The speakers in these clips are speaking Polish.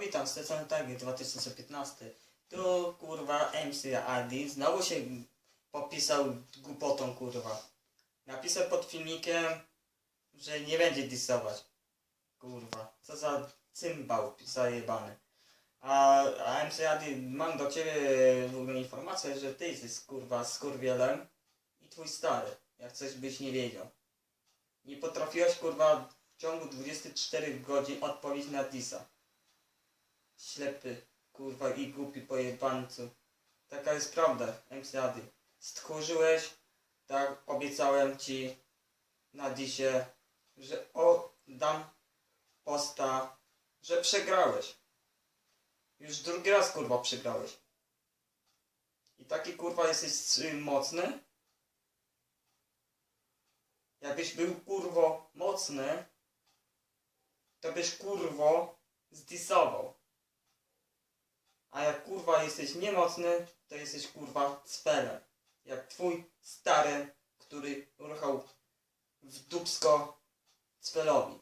witam, strony Target 2015. Tu kurwa MC Adi znowu się popisał głupotą kurwa. Napisał pod filmikiem, że nie będzie disować. Kurwa, co za cymbał zajebany. A, a MC Adi, mam do ciebie w ogóle informację, że ty jesteś kurwa skurwielem i twój stary, jak coś byś nie wiedział. Nie potrafiłeś kurwa w ciągu 24 godzin odpowiedzieć na disa. Ślepy, kurwa i głupi pojebańcu. Taka jest prawda, MC Adi. Stchórzyłeś, tak obiecałem ci na disie, że oddam posta, że przegrałeś. Już drugi raz kurwa przegrałeś. I taki kurwa jesteś y, mocny? Jakbyś był kurwo mocny, to byś kurwo zdisował. A jak kurwa jesteś niemocny, to jesteś kurwa cfelem. Jak twój stary, który ruchał w dupsko cfelowi.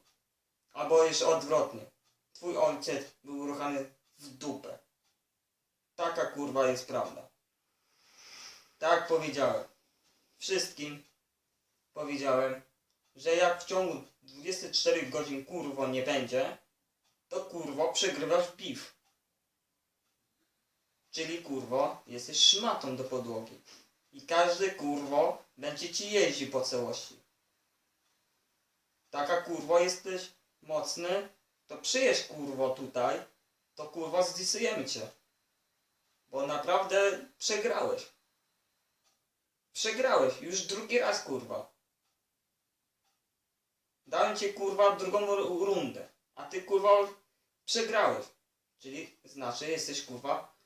Albo jeszcze odwrotnie. Twój ojciec był ruchany w dupę. Taka kurwa jest prawda. Tak powiedziałem. Wszystkim powiedziałem, że jak w ciągu 24 godzin kurwo nie będzie, to kurwo przegrywasz piw. Czyli kurwo jesteś szmatą do podłogi. I każdy kurwo będzie ci jeździł po całości. Taka kurwo jesteś mocny, to przyjedź kurwo tutaj, to kurwa zdisujemy cię. Bo naprawdę przegrałeś. Przegrałeś, już drugi raz kurwa. Dałem ci kurwa drugą ru- rundę, a ty kurwa przegrałeś. Czyli znaczy jesteś kurwa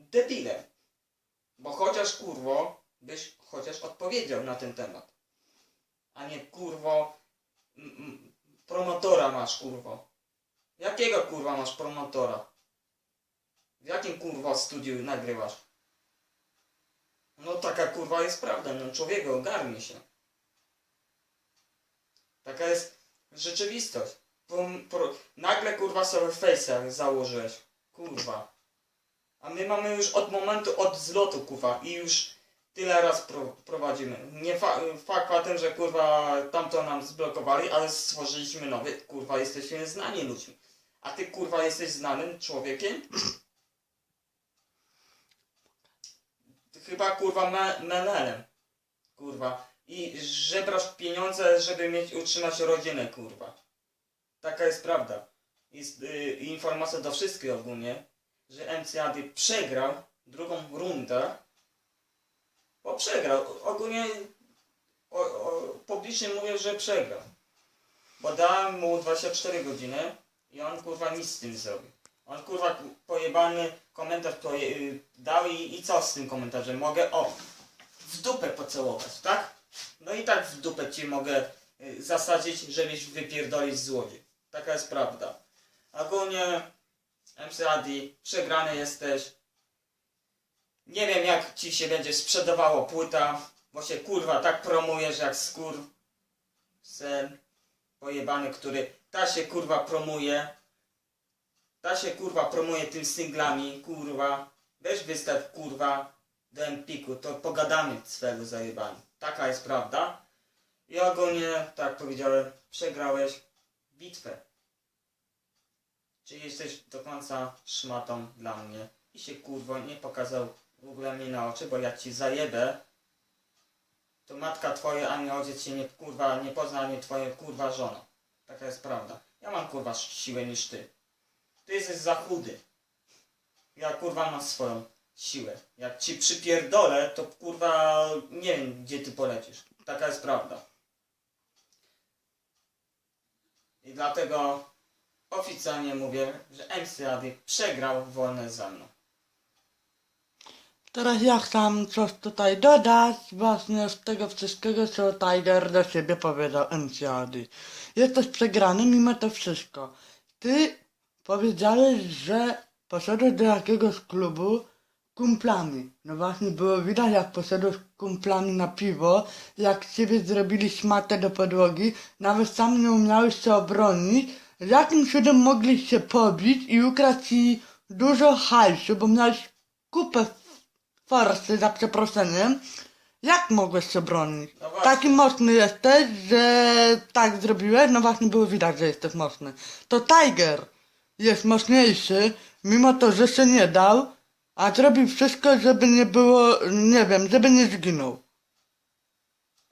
debilem. Bo chociaż kurwo byś chociaż odpowiedział na ten temat. A nie kurwo promotora masz kurwo. Jakiego kurwa masz promotora? W jakim kurwa studiu nagrywasz? No taka kurwa jest prawda, no człowieku ogarnij się. Taka jest rzeczywistość. Nagle kurwa sobie face'a założyłeś. Kurwa. A my mamy już od momentu od zlotu kurwa i już tyle raz pro, prowadzimy. Nie fa faktem, że kurwa tamto nam zblokowali, ale stworzyliśmy nowy, kurwa jesteśmy znani ludźmi. A ty kurwa jesteś znanym człowiekiem? Chyba kurwa me. Kurwa. I żebrasz pieniądze, żeby mieć utrzymać rodzinę, kurwa. Taka jest prawda. Jest y, informacja do wszystkich ogólnie, że MCAD przegrał drugą rundę, bo przegrał. Ogólnie o, o, publicznie mówię, że przegrał. Bo dałem mu 24 godziny i on kurwa nic z tym zrobił. On kurwa ku- pojebany komentarz poje, y, dał i, i co z tym komentarzem? Mogę, o, w dupę pocałować, tak? No i tak w dupę ci mogę y, zasadzić, żebyś wypierdolić złodziej. Taka jest prawda. Ogólnie MC Adi, przegrany jesteś. Nie wiem jak ci się będzie sprzedawało płyta, bo się kurwa tak promujesz jak skór. Sen pojebany, który ta się kurwa promuje. Ta się kurwa promuje tym singlami, kurwa. Weź wystaw kurwa do Empiku, to pogadamy swego zajebani. Taka jest prawda. I ogólnie, tak powiedziałem, przegrałeś bitwę. Czyli jesteś do końca szmatą dla mnie. I się kurwa nie pokazał w ogóle mnie na oczy, bo jak ci zajebę, to matka twoja ani ojciec się nie kurwa nie pozna, ani twoja kurwa żona. Taka jest prawda. Ja mam kurwa siłę niż ty. Ty jesteś za chudy. Ja kurwa mam swoją siłę. Jak ci przypierdolę, to kurwa nie wiem gdzie ty polecisz. Taka jest prawda. I dlatego oficjalnie mówię, że MC Adi przegrał wojnę ze mną. Teraz ja chcę coś tutaj dodać właśnie z tego wszystkiego, co Tiger do siebie powiedział Enciady. Jesteś przegrany mimo to wszystko. Ty powiedziałeś, że poszedłeś do jakiegoś klubu kumplami. No właśnie było widać jak poszedłeś kumplami na piwo, jak ciebie zrobili szmatę do podłogi, nawet sam nie umiałeś się obronić, jakim cudem mogli się pobić i ukraść ci dużo hajsu, bo miałeś kupę forsy za przeproszeniem. Jak mogłeś się bronić? No właśnie. Taki mocny jesteś, że tak zrobiłeś? No właśnie było widać, że jesteś mocny. To Tiger jest mocniejszy, mimo to, że się nie dał, a zrobił wszystko, żeby nie było, nie wiem, żeby nie zginął.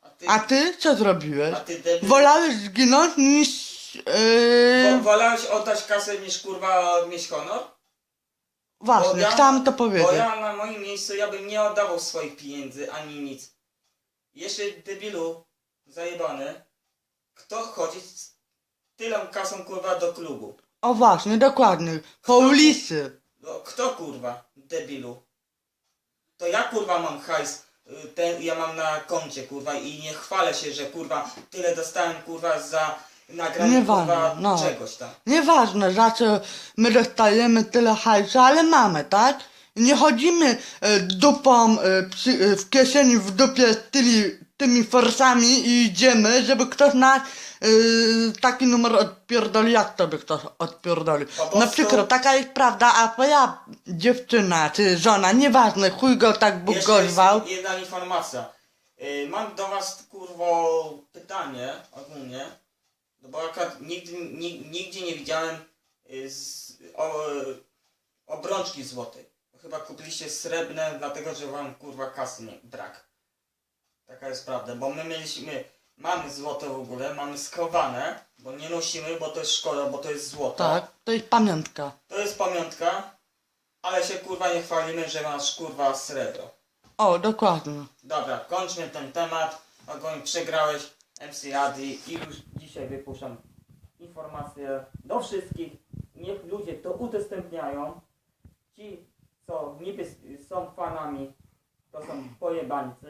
A ty, A ty co zrobiłeś? a ty debil, Wolałeś zginąć niż... Yy, wo- wolałeś oddać kasę niż kurwa mieć honor? właśnie, Bo ja- chciałam to Bo powiedzieć. ja na moim miejscu ja bym nie oddawał swoich pieniędzy ani nic. Jeszcze debilu zajebany, kto chodzi z tylą kasą kurwa do klubu? O właśnie, dokładnie. Po ulicy. No, kto kurwa, debilu? To ja kurwa mam hajs, y, ten ja mam na koncie kurwa i nie chwalę się, że kurwa tyle dostałem kurwa za nagranie Nieważne, kurwa no. czegoś tam. Nieważne, za co my dostajemy tyle hajsu, ale mamy, tak? Nie chodzimy e, dupą e, przy, e, w kieszeni w dupie tymi, tymi forsami i idziemy, żeby ktoś nas e, taki numer odpierdolił, jak to by ktoś odpierdolił. Po Na prostu- przykład, taka jest prawda, a twoja dziewczyna czy żona, nieważne, chuj go tak Bóg Jeszcze go jest zwał. jedna informacja. Y, mam do was kurwo pytanie ogólnie, no bo akurat nigdy, ni, nigdzie nie widziałem y, z, o, obrączki złotej. Chyba kupiliście srebrne, dlatego że wam kurwa kasy nie brak. Taka jest prawda, bo my mieliśmy, mamy złote w ogóle, mamy schowane, bo nie nosimy, bo to jest szkoda, bo to jest złoto. Tak, to jest pamiątka. To jest pamiątka, ale się kurwa nie chwalimy, że masz kurwa srebro. O, dokładnie. Dobra, kończmy ten temat. Ogólnie przegrałeś MC Adi i już dzisiaj wypuszczam informacje do wszystkich. Niech ludzie to udostępniają. Ci, co niby są fanami, to są pojebańcy.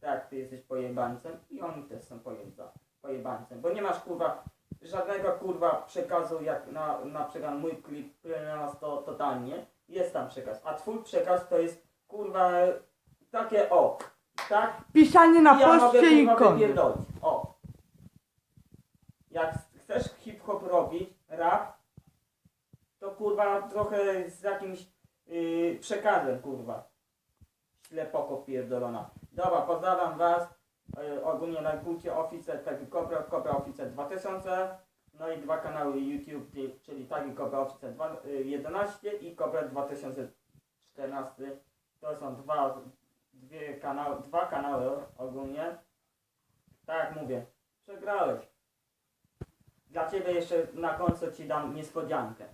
Tak, ty jesteś pojebańcem i oni też są pojeba, pojebańcem. Bo nie masz kurwa żadnego kurwa przekazu jak na, na przykład mój klip nas to totalnie. Jest tam przekaz. A twój przekaz to jest kurwa takie o. Tak? Pisanie na ja poście i koniec. O. Jak chcesz hip-hop robić, rap, to kurwa trochę z jakimś yy, przekazem kurwa. Ślepoko pierdolona. Dobra, pozdrawiam was. Yy, ogólnie lajkujcie oficer Tagi Kobra, Kobra Oficer 2000. No i dwa kanały YouTube, czyli- Tagi Kobra Oficer 2, yy, 11 i Kobra 2014. To są dwa, dwie kanały, dwa kanały ogólnie. Tak jak mówię, przegrałeś. Dla ciebie jeszcze na końcu ci dam niespodziankę.